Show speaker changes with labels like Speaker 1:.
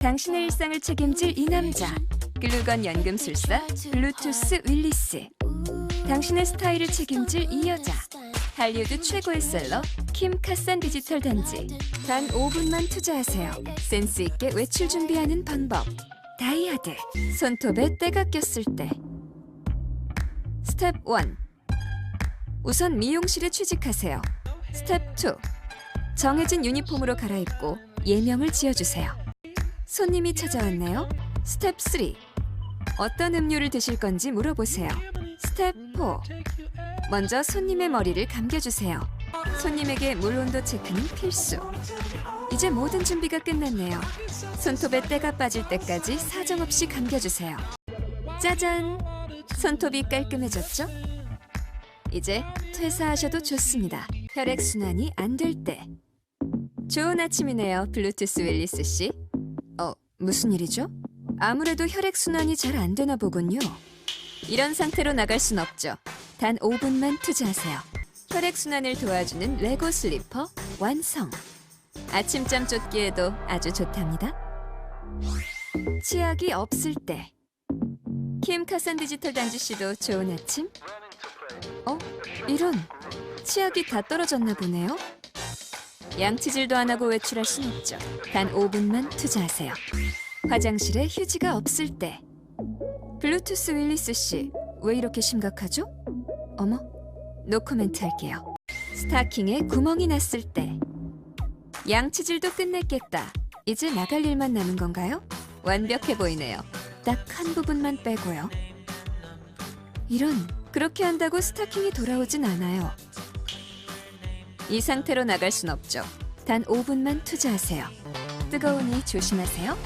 Speaker 1: 당신의 일상을 책임질 이 남자. 글루건 연금술사 블루투스 윌리스. 당신의 스타일을 책임질 이 여자. 할리우드 최고의 셀러 킴 카산 디지털 단지. 단 5분만 투자하세요. 센스 있게 외출 준비하는 방법. 다이아드. 손톱에 때가 꼈을 때. 스텝 1. 우선 미용실에 취직하세요. 스텝 2. 정해진 유니폼으로 갈아입고 예명을 지어주세요. 손님이 찾아왔네요. 스텝 3. 어떤 음료를 드실 건지 물어보세요. 스텝 4. 먼저 손님의 머리를 감겨주세요. 손님에게 물 온도 체크는 필수. 이제 모든 준비가 끝났네요. 손톱에 때가 빠질 때까지 사정없이 감겨주세요. 짜잔! 손톱이 깔끔해졌죠? 이제 퇴사하셔도 좋습니다. 혈액 순환이 안 될 때. 좋은 아침이네요, 블루투스 웰리스 씨. 어, 무슨 일이죠? 아무래도 혈액 순환이 잘 안 되나 보군요. 이런 상태로 나갈 순 없죠. 단 5분만 투자하세요. 혈액 순환을 도와주는 레고 슬리퍼 완성. 아침잠 쫓기에도 아주 좋답니다. 치약이 없을 때. 킴 카산 디지털 단지 씨도 좋은 아침. 어? 이런 치약이 다 떨어졌나 보네요. 양치질도 안 하고 외출할 순 없죠. 단 5분만 투자하세요. 화장실에 휴지가 없을 때. 블루투스 윌리스 씨, 왜 이렇게 심각하죠? 어머, 노코멘트 할게요. 스타킹에 구멍이 났을 때. 양치질도 끝냈겠다. 이제 나갈 일만 남은 건가요? 완벽해 보이네요. 딱 한 부분만 빼고요. 이런, 그렇게 한다고 스타킹이 돌아오진 않아요. 이 상태로 나갈 순 없죠. 단 5분만 투자하세요. 뜨거우니 조심하세요.